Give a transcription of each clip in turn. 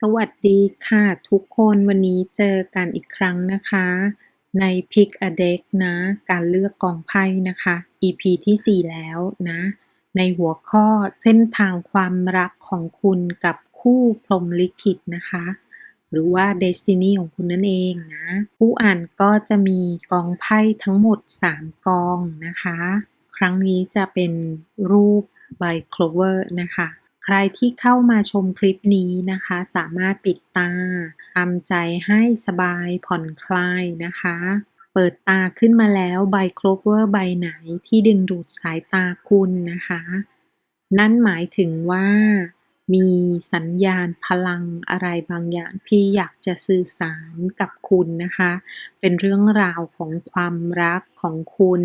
สวัสดีค่ะทุกคนวันนี้เจอกันอีกครั้งนะคะ ใน Pick a Deck นะ การเลือกกองไพ่นะคะ EP ที่ 4 แล้วนะ ในหัวข้อเส้นทางความรักของคุณกับคู่พรมลิขิตนะคะ หรือว่า Destiny ของคุณนั่นเองนะ ผู้อ่านก็จะมีกองไพ่ทั้งหมด 3 กองนะคะ ครั้งนี้จะเป็นรูปใบ clover นะคะ ใครที่เข้ามาชมคลิปนี้นะคะ สามารถปิดตาทำใจให้สบายผ่อนคลายนะคะ เปิดตาขึ้นมาแล้วใบโคลเวอร์ใบไหนที่ดึงดูดสายตาคุณนะคะ นั่นหมายถึงว่ามีสัญญาณพลังอะไรบางอย่างที่อยากจะสื่อสารกับคุณนะคะ เป็นเรื่องราวของความรักของคุณ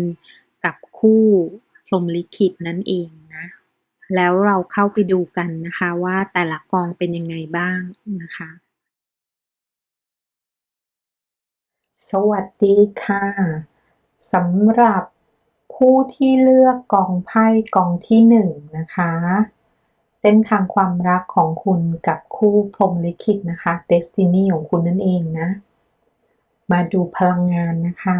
กับคู่พรมลิขิตนั่นเองนะ แล้วเราเข้าไปดูกันนะคะว่าแต่ละกองเป็นยังไงบ้างนะคะ สวัสดีค่ะสำหรับผู้ที่เลือกกองไพ่กองที่หนึ่งนะคะ เส้นทางความรักของคุณกับคู่พรมลิขิตนะคะ Destiny ของคุณนั่นเองนะ มาดูพลังงานนะคะ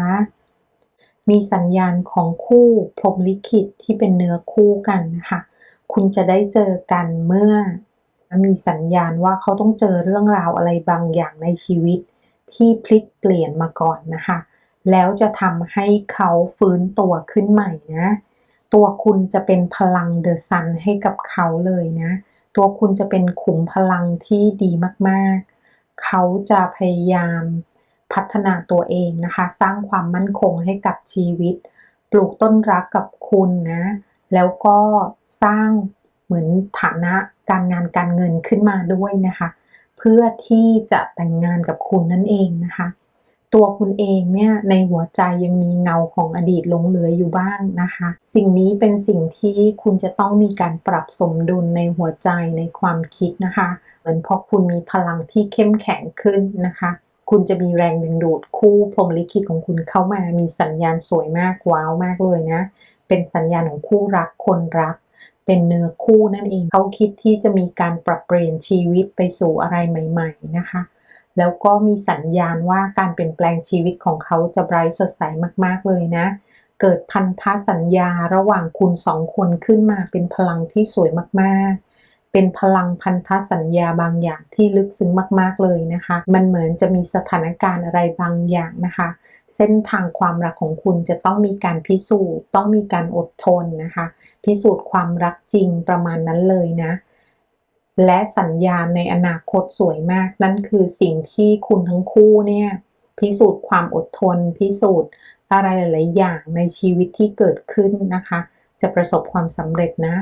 มีสัญญาณของคู่พรมลิขิตที่เป็นเนื้อคู่กันนะคะ คุณจะได้เจอกันเมื่อ มีสัญญาณว่าเขาต้องเจอเรื่องราวอะไรบางอย่างในชีวิต ที่พลิกเปลี่ยนมาก่อนนะคะ แล้วจะทำให้เขาฟื้นตัวขึ้นใหม่นะ ตัวคุณจะเป็นพลังเดอะซันให้กับเขาเลยนะ ตัวคุณจะเป็นขุมพลังที่ดีมากๆ เขาจะพยายามพัฒนาตัวเองนะคะ สร้างความมั่นคงให้กับชีวิต ปลูกต้นรักกับคุณนะ แล้วก็สร้างเหมือนฐานะการงานการเงินขึ้นมาด้วยนะคะ เพื่อที่จะแต่งงานกับคุณนั่นเองนะคะ ตัวคุณเองเนี่ยในหัวใจยังมีเงาของอดีตหลงเหลืออยู่บ้างนะคะ สิ่งนี้เป็นสิ่งที่คุณจะต้องมีการปรับสมดุลในหัวใจในความคิดนะคะ เหมือนพอคุณมีพลังที่เข้มแข็งขึ้นนะคะคุณจะมีแรงดึงดูดคู่พรมลิขิตของคุณเข้ามามีสัญญาณสวยมากว้าวมากเลยนะ เป็นสัญญาณของคู่รักคนรัก เป็นเนื้อคู่นั่นเองเขาคิดที่จะมีการปรับเปลี่ยนชีวิตไปสู่อะไรใหม่ ๆ นะคะ แล้วก็มีสัญญาณว่าการเปลี่ยนแปลงชีวิตของเขาจะไบรท์สดใสมากๆเลยนะ เกิดพันธสัญญาระหว่างคุณสองคนขึ้นมาเป็นพลังที่สวยมากๆเป็นพลังพันธสัญญาบางอย่างที่ลึกซึ้งมาก ๆ เลยนะคะ มันเหมือนจะมีสถานการณ์อะไรบางอย่างนะคะ เส้นทางความรักของคุณจะต้องมีการพิสูจน์ ต้องมีการอดทนนะคะ พิสูจน์ความรักจริงประมาณนั้นเลยนะ และสัญญาณในอนาคตสวยมาก นั่นคือสิ่งที่คุณทั้งคู่เนี่ยพิสูจน์ความอดทน พิสูจน์อะไรหลาย ๆ อย่างในชีวิตที่เกิดขึ้นนะคะ จะประสบความสำเร็จนะ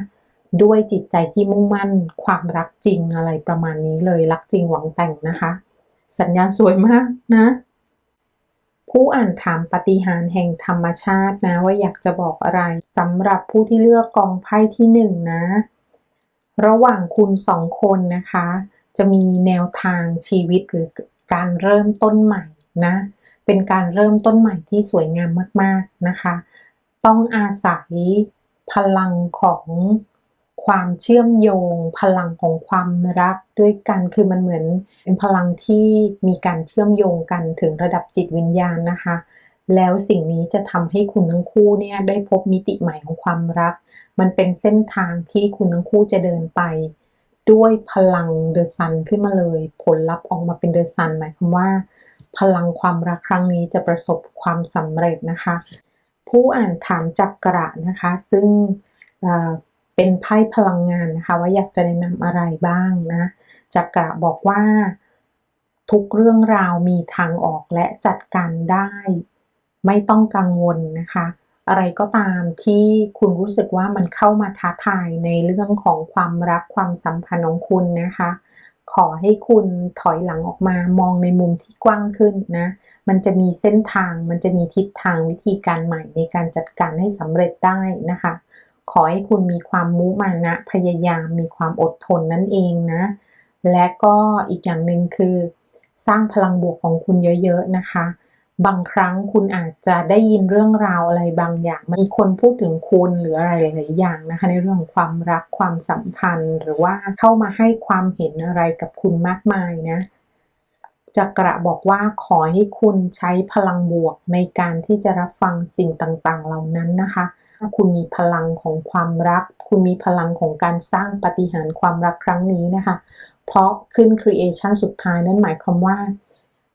ด้วยจิตใจที่มุ่งมั่น ความรักจริงอะไรประมาณนี้เลยรักจริงหวังแต่งนะคะ สัญญาณสวยมากนะ ผู้อ่านถามปฏิหารแห่งธรรมชาตินะว่าอยากจะบอกอะไรสำหรับผู้ที่เลือกกองไพ่ที่หนึ่งนะ ระหว่างคุณสองคนนะคะ จะมีแนวทางชีวิตหรือการเริ่มต้นใหม่นะ เป็นการเริ่มต้นใหม่ที่สวยงามมาก ๆนะคะ ต้องอาศัยพลังของ ความเชื่อมโยง พลังของความรักด้วยกันคือมันเหมือนเป็นพลังที่มีการเชื่อมโยงกันถึงระดับจิตวิญญาณนะคะ แล้วสิ่งนี้จะทำให้คุณทั้งคู่เนี่ยได้พบมิติใหม่ของความรัก มันเป็นเส้นทางที่คุณทั้งคู่จะเดินไป ด้วยพลังเดอะซันขึ้นมาเลย ผลลัพธ์ออกมาเป็นเดอะซันหมายความว่า พลังความรักครั้งนี้จะประสบความสำเร็จนะคะ ผู้อ่านถามจักระนะคะ ซึ่ง เป็นไพ่พลังงานนะคะ ว่าอยากจะแนะนำอะไรบ้างนะจักระบอกว่าทุกเรื่องราวมีทางออกและจัดการได้ ไม่ต้องกังวลนะคะ อะไรก็ตามที่คุณรู้สึกว่ามันเข้ามาท้าทายในเรื่องของความรักความสัมพันธ์ของคุณนะคะ ขอให้คุณถอยหลังออกมามองในมุมที่กว้างขึ้นนะ มันจะมีเส้นทางมันจะมีทิศทางวิธีการใหม่ในการจัดการให้สำเร็จได้นะคะ ขอให้คุณมีความมุมานะพยายามมีความอดทนนั่นเองนะ และก็อีกอย่างหนึ่งคือ สร้างพลังบวกของคุณเยอะๆนะคะ บางครั้งคุณอาจจะได้ยินเรื่องราวอะไรบางอย่าง มีคนพูดถึงคุณหรืออะไรหลายๆอย่างนะคะ ในเรื่องของความรักความสัมพันธ์ หรือว่าเข้ามาให้ความเห็นอะไรกับคุณมากมายนะจะกระบอกว่าขอให้คุณใช้พลังบวกในการที่จะรับฟังสิ่งต่างๆ เหล่านั้นนะคะ ถ้าคุณมีพลังของความรัก คุณมีพลังของการสร้างปฏิหารความรักครั้งนี้นะคะ เพราะขึ้น creation สุดท้ายนั่นหมายความว่า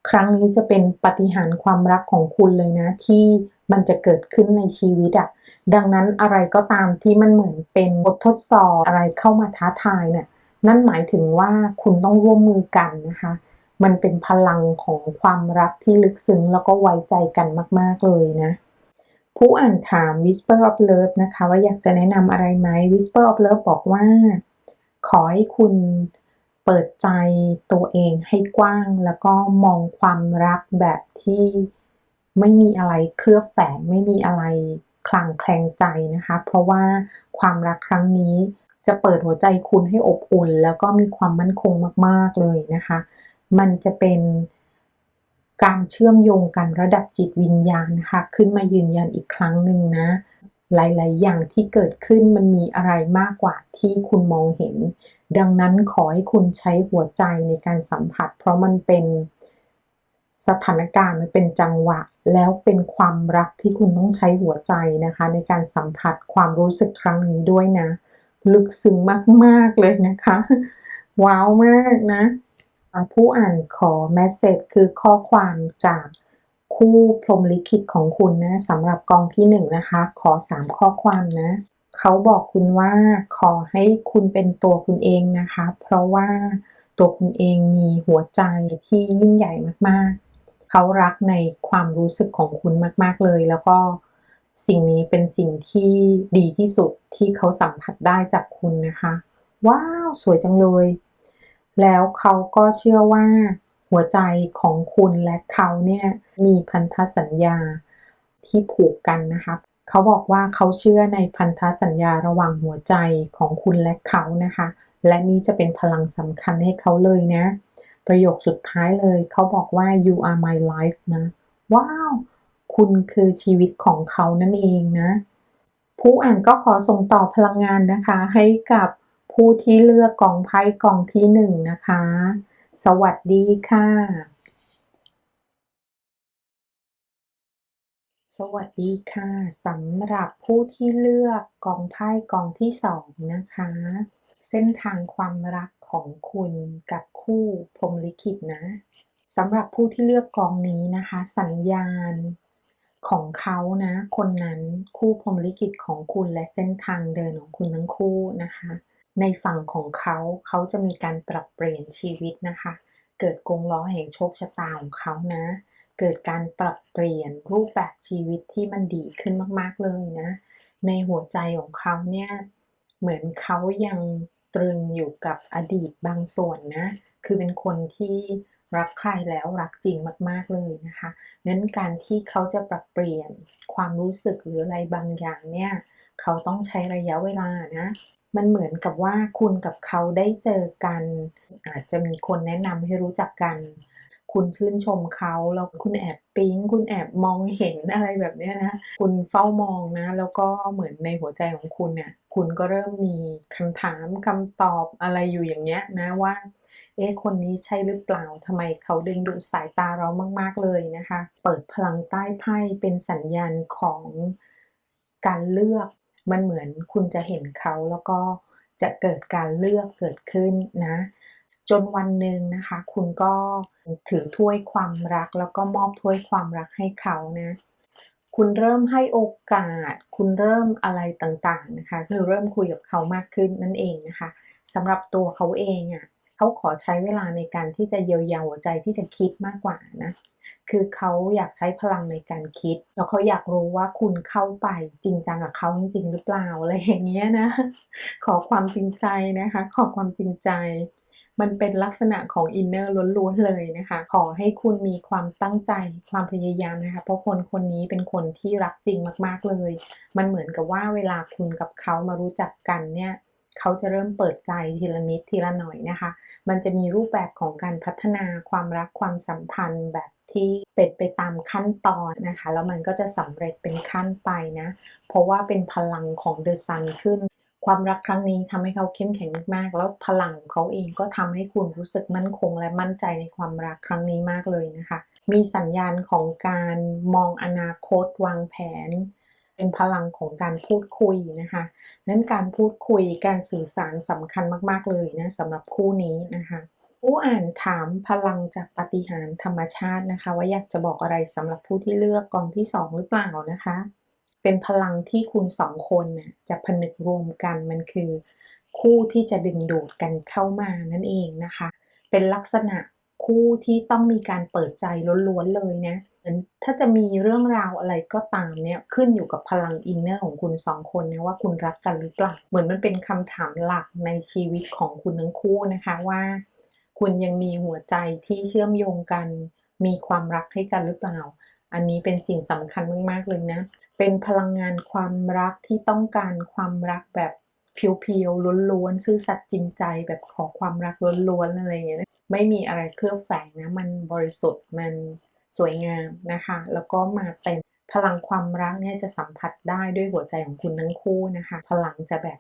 ครั้งนี้จะเป็นปฏิหารความรักของคุณเลยนะ ที่มันจะเกิดขึ้นในชีวิตอะดังนั้นอะไรก็ตามที่มันเหมือนเป็นบททดสอบอะไรเข้ามาท้าทายเนี่ยนั่นหมายถึงว่าคุณต้องร่วมมือกันนะคะ มันเป็นพลังของความรักที่ลึกซึ้งแล้วก็ไว้ใจกันมาก ๆ เลยนะ ผู้อ่านถาม Whisper of Love นะคะ ว่าอยากจะแนะนำอะไรไหม Whisper of Love บอกว่า ขอให้คุณเปิดใจตัวเองให้กว้าง แล้วก็มองความรักแบบที่ไม่มีอะไรเคลือบแฝงไม่มีอะไรคลางแคลงใจนะคะ เพราะว่าความรักครั้งนี้จะเปิดหัวใจคุณให้อบอุ่น แล้วก็มีความมั่นคงมาก ๆ เลยนะคะ มันจะเป็น การเชื่อมโยงกันระดับจิตวิญญาณนะคะขึ้นมายืนยันอีกครั้งหนึ่งนะ หลาย ๆ อย่างที่เกิดขึ้นมันมีอะไรมากกว่าที่คุณมองเห็น ดังนั้นขอให้คุณใช้หัวใจในการสัมผัส เพราะมันเป็นสถานการณ์มันเป็นจังหวะ แล้วเป็นความรักที่คุณต้องใช้หัวใจนะคะ ในการสัมผัสความรู้สึกครั้งนี้ด้วยนะ ลึกซึ้งมาก ๆ เลยนะคะ ว้าวมากนะ ผู้อ่านขอแมสเซจคือข้อความจากคู่พรมลิขิตของคุณนะสำหรับกองที่หนึ่งนะคะ ขอสามข้อความนะ เขาบอกคุณว่าขอให้คุณเป็นตัวคุณเองนะคะ เพราะว่าตัวคุณเองมีหัวใจที่ยิ่งใหญ่มากๆ เขารักในความรู้สึกของคุณมากๆเลย แล้วก็สิ่งนี้เป็นสิ่งที่ดีที่สุดที่เขาสัมผัสได้จากคุณนะคะ ว้าว สวยจังเลย แล้วเขาก็เชื่อว่าหัวใจของคุณและเขาเนี่ยมีพันธสัญญาที่ผูกกันนะคะเขาบอกว่าเขาเชื่อในพันธสัญญาระหว่างหัวใจของคุณและเขานะคะ และนี่จะเป็นพลังสำคัญให้เขาเลยนะ ประโยคสุดท้ายเลยเขาบอกว่า you are my life นะว้าวคุณคือชีวิตของเขานั่นเองนะ ผู้อ่านก็ขอส่งต่อพลังงานนะคะ ให้กับ ผู้ที่เลือกกองไพ่กองที่หนึ่งนะคะ สวัสดีค่ะ สวัสดีค่ะสำหรับผู้ที่เลือกกองไพ่กองที่สองนะคะ เส้นทางความรักของคุณกับคู่พรมลิขิตนะสำหรับผู้ที่เลือกกองนี้นะคะ สัญญาณของเขานะ คนนั้นคู่พรมลิขิตของคุณและเส้นทางเดินของคุณทั้งคู่นะคะ ในฝั่งของเขาเขาจะมีการปรับเปลี่ยนชีวิตนะคะ เกิดกงล้อแห่งโชคชะตาของเขานะ เกิดการปรับเปลี่ยนรูปแบบชีวิตที่มันดีขึ้นมากๆเลยนะ ในหัวใจของเขาเนี่ยเหมือนเขายังตรึงอยู่กับอดีตบางส่วนนะ คือเป็นคนที่รักใครแล้วรักจริงมาก ๆ เลยนะคะนั้นการที่เขาจะปรับเปลี่ยนความรู้สึกหรืออะไรบางอย่างเนี่ย เขาต้องใช้ระยะเวลานะ มันเหมือนกับว่าคุณกับเขาได้เจอกัน อาจจะมีคนแนะนำให้รู้จักกัน คุณชื่นชมเขาแล้วคุณแอบปิ๊ง คุณแอบมองเห็นอะไรแบบนี้นะ คุณเฝ้ามองนะ แล้วก็เหมือนในหัวใจของคุณเนี่ยคุณก็เริ่มมีคำถามคำตอบอะไรอยู่อย่างเงี้ยนะว่า เอ๊ะคนนี้ใช่หรือเปล่าทำไมเขาดึงดูดสายตาเรามาก ๆเลยนะคะ เปิดพลังใต้ไพ่เป็นสัญญาณของการเลือก มันเหมือนคุณจะเห็นเขาแล้วก็จะเกิดการเลือกเกิดขึ้นนะ จนวันหนึ่งนะคะ คุณก็ถือถ้วยความรัก แล้วก็มอบถ้วยความรักให้เขานะคุณเริ่มให้โอกาส คุณเริ่มอะไรต่างๆนะคะ คือเริ่มคุยกับเขามากขึ้นนั่นเองนะคะสำหรับตัวเขาเองอะ่ะเขาขอใช้เวลาในการที่จะเยียวยาหัวใจที่จะคิดมากกว่านะ คือเขาอยากใช้พลังในการคิด แล้วเขาอยากรู้ว่าคุณเข้าไปจริงจังกับเขาจริง ๆ หรือเปล่าอะไรอย่างเงี้ยนะ ขอความจริงใจนะคะ ขอความจริงใจ มันเป็นลักษณะของอินเนอร์ล้วนๆเลยนะคะ ขอให้คุณมีความตั้งใจความพยายามนะคะ เพราะคนคนนี้เป็นคนที่รักจริงมากๆเลย มันเหมือนกับว่าเวลาคุณกับเขามารู้จักกันเนี่ย เขาจะเริ่มเปิดใจทีละนิดทีละหน่อยนะคะ มันจะมีรูปแบบของการพัฒนาความรักความสัมพันธ์แบบที่เป็นไปตามขั้นตอนนะคะ แล้วมันก็จะสำเร็จเป็นขั้นไปนะ เพราะว่าเป็นพลังของเดอะซันขึ้น ความรักครั้งนี้ทำให้เขาเข้มแข็งมากๆ แล้วพลังของเขาเองก็ทำให้คุณรู้สึกมั่นคง และมั่นใจในความรักครั้งนี้มากเลยนะคะ มีสัญญาณของการมองอนาคตวางแผน เป็นพลังของการพูดคุยนะคะ นั้นการพูดคุยการสื่อสารสำคัญมาก ๆ เลยนะสำหรับคู่นี้นะคะผู้อ่านถามพลังจากปฏิหารธรรมชาตินะคะ ว่าอยากจะบอกอะไรสำหรับผู้ที่เลือกกองที่สองหรือเปล่านะคะ เป็นพลังที่คุณสองคนน่ะจะผนึกรวมกันมันคือ คู่ที่จะดึงดูดกันเข้ามานั่นเองนะคะ เป็นลักษณะคู่ที่ต้องมีการเปิดใจล้วนๆเลยนะ ถ้าจะมีเรื่องราวอะไรก็ตามเนี่ยขึ้นอยู่กับพลังอินเนอร์ของคุณสองคนนะว่าคุณรักกันหรือเปล่าเหมือนมันเป็นคำถามหลักในชีวิตของคุณทั้งคู่นะคะว่า คุณยังมีหัวใจที่เชื่อมโยงกัน มีความรักให้กันหรือเปล่า อันนี้เป็นสิ่งสำคัญมากๆเลยนะ เป็นพลังงานความรักที่ต้องการความรักแบบเพียวๆล้วนๆซื่อสัตย์จริงใจแบบขอความรักล้วนๆอะไรอย่างเงี้ยไม่มีอะไรเคลือบแฝงนะ มันบริสุทธิ์มัน สวยงามนะคะ แล้วก็มาเต็มพลังความรักเนี่ยจะสัมผัสได้ด้วยหัวใจของคุณทั้งคู่นะคะ พลังจะแบบ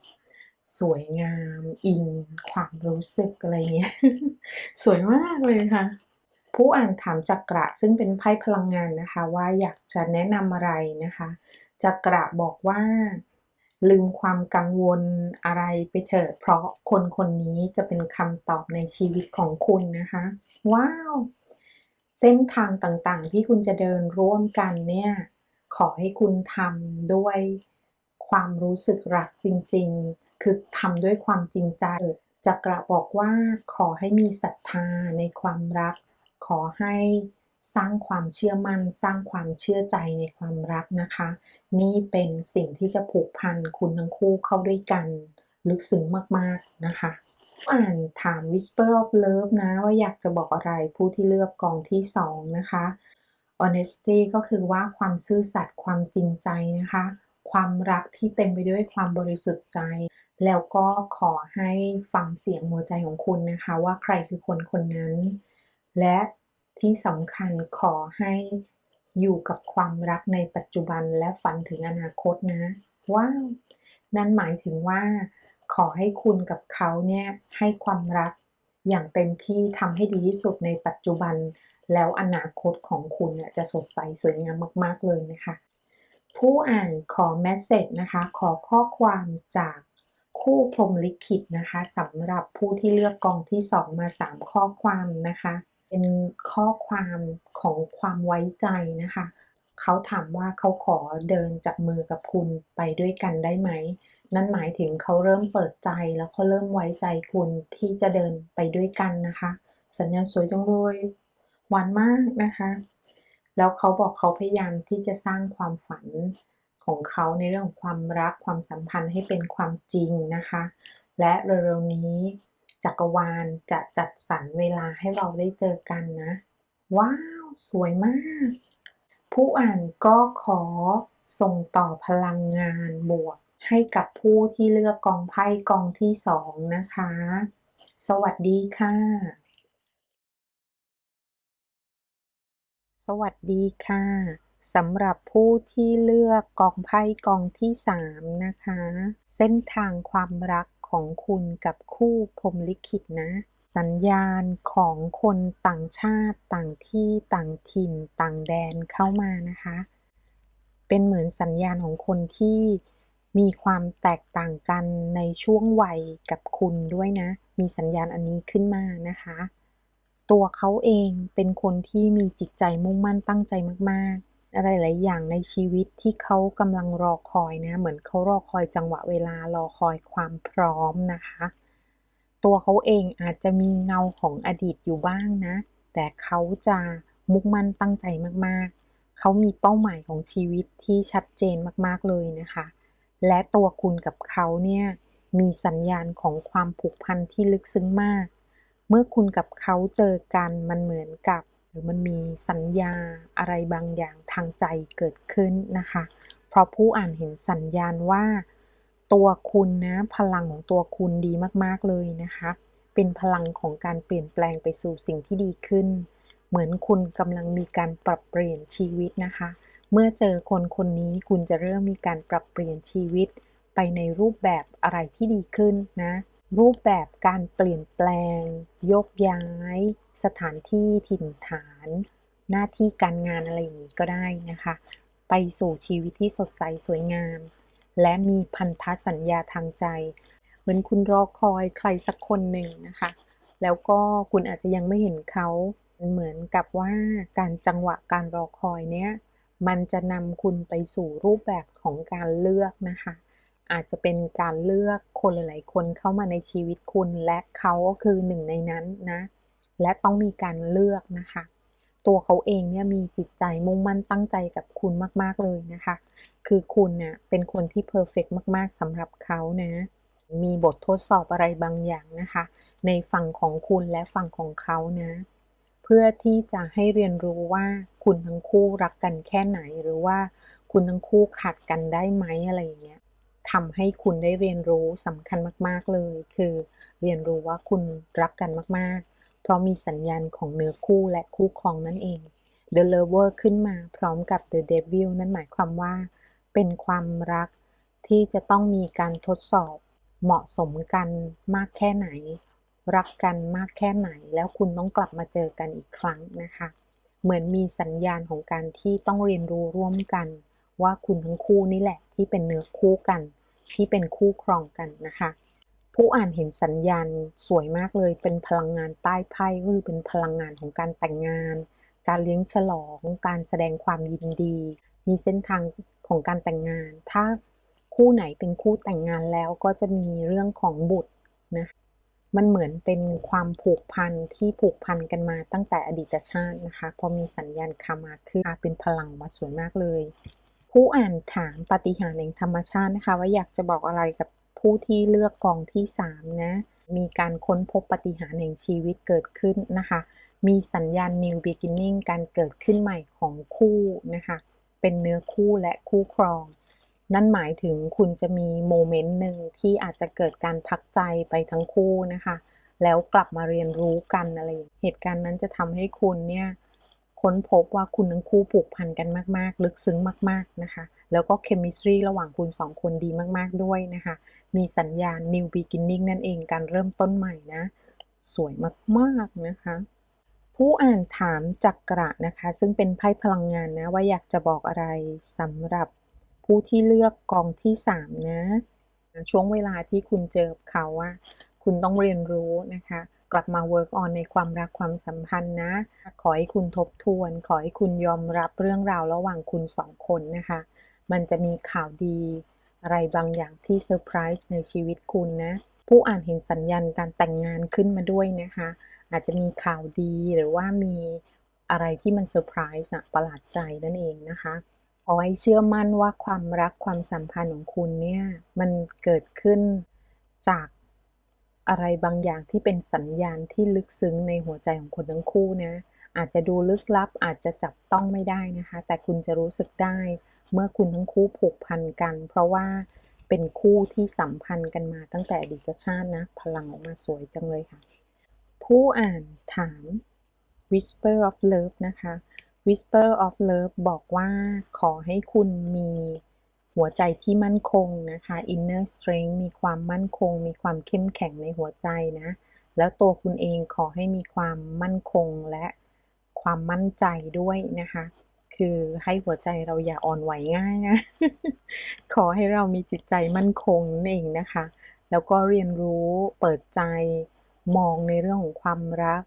สวยงามอินความรู้สึกอะไรเงี้ย สวยมากเลยค่ะ ผู้อ่านถามจักระซึ่งเป็นไพ่พลังงานนะคะ ว่าอยากจะแนะนำอะไรนะคะจักระบอกว่า ลืมความกังวลอะไรไปเถอะเพราะคนคนนี้จะเป็นคำตอบในชีวิตของคุณนะคะ ว้าว เส้นทางต่างๆ ที่คุณจะเดินร่วมกันเนี่ย ขอให้คุณทำด้วยความรู้สึกรักจริงๆ คือทำด้วยความจริงใจจักระบอกว่าขอให้มีศรัทธาในความรัก ขอให้สร้างความเชื่อมั่น สร้างความเชื่อใจในความรักนะคะ นี่เป็นสิ่งที่จะผูกพันคุณทั้งคู่เข้าด้วยกัน ลึกซึ้งมากๆนะคะ อ่านถาม Whisper of Love นะ ว่าอยากจะบอกอะไรผู้ที่เลือกกองที่สองนะคะ honesty ก็คือว่าความซื่อสัตย์ความจริงใจนะคะ ความรักที่เต็มไปด้วยความบริสุทธิ์ใจ แล้วก็ขอให้ฟังเสียงหัวใจของคุณนะคะ ว่าใครคือคนคนนั้น และที่สำคัญขอให้อยู่กับความรักในปัจจุบันและฝันถึงอนาคตนะว้าวนั่นหมายถึงว่า ขอให้คุณกับเขาเนี่ยให้ความรักอย่างเต็มที่ทำให้ดีที่สุดในปัจจุบัน แล้วอนาคตของคุณเนี่ยจะสดใสสวยงามมาก ๆ เลยนะคะ ผู้อ่านขอแมสเซจนะคะ ขอข้อความจากคู่พรมลิขิตนะคะสำหรับผู้ที่เลือกกองที่ 2 มา 3 ข้อความนะคะ เป็นข้อความของความไว้ใจนะคะ เขาถามว่าเขาขอเดินจับมือกับคุณไปด้วยกันได้ไหม นั่นหมายถึงเขาเริ่มเปิดใจแล้วเขาเริ่มไว้ใจคุณที่จะเดินไปด้วยกันนะคะ สัญญาณสวยจังเลยหวานมากนะคะ แล้วเขาบอกเขาพยายามที่จะสร้างความฝันของเขาในเรื่องของความรักความสัมพันธ์ให้เป็นความจริงนะคะ และเร็วๆนี้จักรวาลจะจัดสรรเวลาให้เราได้เจอกันนะ ว้าว สวยมาก ผู้อ่านก็ขอส่งต่อพลังงานบวก ให้กับผู้ที่เลือกกองไพ่กองที่สองนะคะ สวัสดีค่ะ สวัสดีค่ะสำหรับผู้ที่เลือกกองไพ่กองที่สามนะคะ เส้นทางความรักของคุณกับคู่พรมลิขิตนะ สัญญาณของคนต่างชาติต่างที่ต่างถิ่นต่างแดนเข้ามานะคะ เป็นเหมือนสัญญาณของคนที่ มีความแตกต่างกันในช่วงวัยกับคุณด้วยนะ มีสัญญาณอันนี้ขึ้นมานะคะ ตัวเขาเองเป็นคนที่มีจิตใจมุ่งมั่นตั้งใจมากๆ อะไรหลายอย่างในชีวิตที่เขากำลังรอคอยนะ เหมือนเขารอคอยจังหวะเวลารอคอยความพร้อมนะคะ ตัวเขาเองอาจจะมีเงาของอดีตอยู่บ้างนะ แต่เขาจะมุ่งมั่นตั้งใจมากๆ เขามีเป้าหมายของชีวิตที่ชัดเจนมากๆเลยนะคะ และตัวคุณกับเขาเนี่ยมีสัญญาณของความผูกพันที่ลึกซึ้งมาก เมื่อคุณกับเขาเจอกันมันเหมือนกับ หรือมันมีสัญญาอะไรบางอย่างทางใจเกิดขึ้นนะคะ เพราะผู้อ่านเห็นสัญญาณว่า ตัวคุณนะพลังของตัวคุณดีมากๆเลยนะคะ เป็นพลังของการเปลี่ยนแปลงไปสู่สิ่งที่ดีขึ้น เหมือนคุณกำลังมีการปรับเปลี่ยนชีวิตนะคะ เมื่อเจอคนคนนี้คุณจะเริ่มมีการปรับเปลี่ยนชีวิต ไปในรูปแบบอะไรที่ดีขึ้นนะ รูปแบบการเปลี่ยนแปลง ยกย้าย สถานที่ถิ่นฐาน หน้าที่การงานอะไรอย่างนี้ก็ได้นะคะ ไปสู่ชีวิตที่สดใสสวยงาม และมีพันธสัญญาทางใจ เหมือนคุณรอคอยใครสักคนหนึ่งนะคะ แล้วก็คุณอาจจะยังไม่เห็นเขาเหมือนกับว่าการจังหวะการรอคอยเนี้ย มันจะนำคุณไปสู่รูปแบบของการเลือกนะคะ อาจจะเป็นการเลือกคนหลาย ๆ คนเข้ามาในชีวิตคุณ และเขาก็คือหนึ่งในนั้นนะ และต้องมีการเลือกนะคะ ตัวเขาเองเนี่ยมีจิตใจมุ่งมั่นตั้งใจกับคุณมาก ๆ เลยนะคะ คือคุณเน่ะเป็นคนที่เพอร์เฟกมาก ๆสำหรับเขานะ มีบททดสอบอะไรบางอย่างนะคะ ในฝั่งของคุณและฝั่งของเขานะ เพื่อที่จะให้เรียนรู้ว่าคุณทั้งคู่รักกันแค่ไหนหรือว่าคุณทั้งคู่ขัดกันได้ไหมอะไรอย่างเงี้ยทำให้คุณได้เรียนรู้สำคัญมาก ๆเลย คือเรียนรู้ว่าคุณรักกันมากๆ เพราะมีสัญญาณของเนื้อคู่และคู่ครองนั่นเอง The Lover ขึ้นมาพร้อมกับ The Devil นั่นหมายความว่า เป็นความรักที่จะต้องมีการทดสอบเหมาะสมกันมากแค่ไหน รักกันมากแค่ไหน แล้วคุณต้องกลับมาเจอกันอีกครั้งนะคะ เหมือนมีสัญญาณของการที่ต้องเรียนรู้ร่วมกัน ว่าคุณทั้งคู่นี่แหละที่เป็นเนื้อคู่กัน ที่เป็นคู่ครองกันนะคะ ผู้อ่านเห็นสัญญาณสวยมากเลยเป็นพลังงานใต้ไพ่ก็คือเป็นพลังงานของการแต่งงาน การเลี้ยงฉลอง การแสดงความยินดี มีเส้นทางของการแต่งงาน ถ้าคู่ไหนเป็นคู่แต่งงานแล้วก็จะมีเรื่องของบุตรนะ มันเหมือนเป็นความผูกพันที่ผูกพันกันมาตั้งแต่อดีตชาตินะคะ พอมีสัญญาณคามาขึ้นเป็นพลังมาสวยมากเลย ผู้อ่านถามปฏิหารแห่งธรรมชาตินะคะ ว่าอยากจะบอกอะไรกับผู้ที่เลือกกองที่ 3 นะ มีการค้นพบปฏิหารแห่งชีวิตเกิดขึ้นนะคะ มีสัญญาณ new beginning การเกิดขึ้นใหม่ของคู่นะคะ เป็นเนื้อคู่และคู่ครอง นั่นหมายถึงคุณจะมีโมเมนต์หนึ่งที่อาจจะเกิดการพักใจไปทั้งคู่นะคะ แล้วกลับมาเรียนรู้กันอะไร เหตุการณ์นั้นจะทำให้คุณเนี่ยค้นพบว่าคุณทั้งคู่ผูกพันกันมาก ๆ ลึกซึ้งมาก ๆ นะคะ แล้วก็เคมิสตรีระหว่างคุณสองคนดีมาก ๆ ด้วยนะคะ มีสัญญาณ new beginning นั่นเองการเริ่มต้นใหม่นะ สวยมาก ๆ นะคะ ผู้อ่านถามจักระนะคะ ซึ่งเป็นไพ่พลังงานนะ ว่าอยากจะบอกอะไรสำหรับ ผู้ที่เลือกกองที่ 3 นะ ช่วงเวลาที่คุณเจอเขาอะคุณต้องเรียนรู้นะคะ กลับมา work on ในความรักความสัมพันธ์นะ ขอให้คุณทบทวน ขอให้คุณยอมรับเรื่องราวระหว่างคุณสองคนนะคะ มันจะมีข่าวดี อะไรบางอย่างที่เซอร์ไพรส์ในชีวิตคุณนะ ผู้อ่านเห็นสัญญาณการแต่งงานขึ้นมาด้วยนะคะ อาจจะมีข่าวดีหรือว่ามีอะไรที่มันเซอร์ไพรส์อะประหลาดใจนั่นเองนะคะ ขอให้เชื่อมั่นว่าความรักความสัมพันธ์ของคุณเนี่ย มันเกิดขึ้นจากอะไรบางอย่างที่เป็นสัญญาณที่ลึกซึ้งในหัวใจของคนทั้งคู่นะ อาจจะดูลึกลับอาจจะจับต้องไม่ได้นะคะ แต่คุณจะรู้สึกได้ เมื่อคุณทั้งคู่ผูกพันกัน เพราะว่าเป็นคู่ที่สัมพันธ์กันมาตั้งแต่อดีตชาตินะ พลังออกมาสวยจังเลยค่ะ ผู้อ่านถาม Whisper of Love นะคะ Whisper of Love บอกว่าขอให้คุณมีหัวใจที่มั่นคงนะคะ Inner Strength มีความมั่นคง มีความเข้มแข็งในหัวใจนะ แล้วตัวคุณเองขอให้มีความมั่นคงและความมั่นใจด้วยนะคะ คือให้หัวใจเราอย่าอ่อนไหวง่ายนะ ขอให้เรามีจิตใจมั่นคงนั่นเองนะคะ แล้วก็เรียนรู้เปิดใจมองในเรื่องของความรัก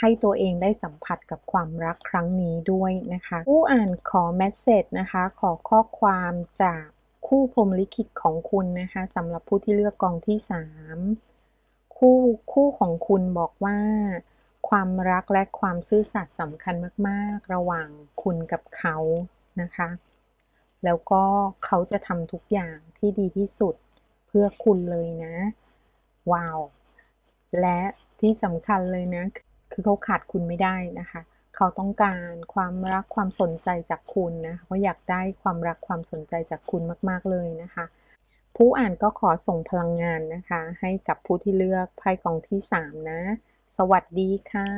ให้ตัวเองได้สัมผัสกับความรักครั้งนี้ด้วยนะคะ ผู้อ่านขอเมสเซจนะคะ ขอข้อความจากคู่พรมลิขิตของคุณนะคะสำหรับผู้ที่เลือกกองที่ 3 คู่คู่ของคุณบอกว่า ความรักและความซื่อสัตย์สำคัญมากๆ ระหว่างคุณกับเขานะคะ แล้วก็เขาจะทำทุกอย่างที่ดีที่สุดเพื่อคุณเลยนะ ว้าว และที่สำคัญเลยนะ คือเขาขาดคุณไม่ได้นะคะ เขาต้องการความรักความสนใจจากคุณนะเขาอยากได้ความรักความสนใจจากคุณมาก ๆเลยนะคะ ผู้อ่านก็ขอส่งพลังงานนะคะ ให้กับผู้ที่เลือกไพ่กองที่สามนะ สวัสดีค่ะ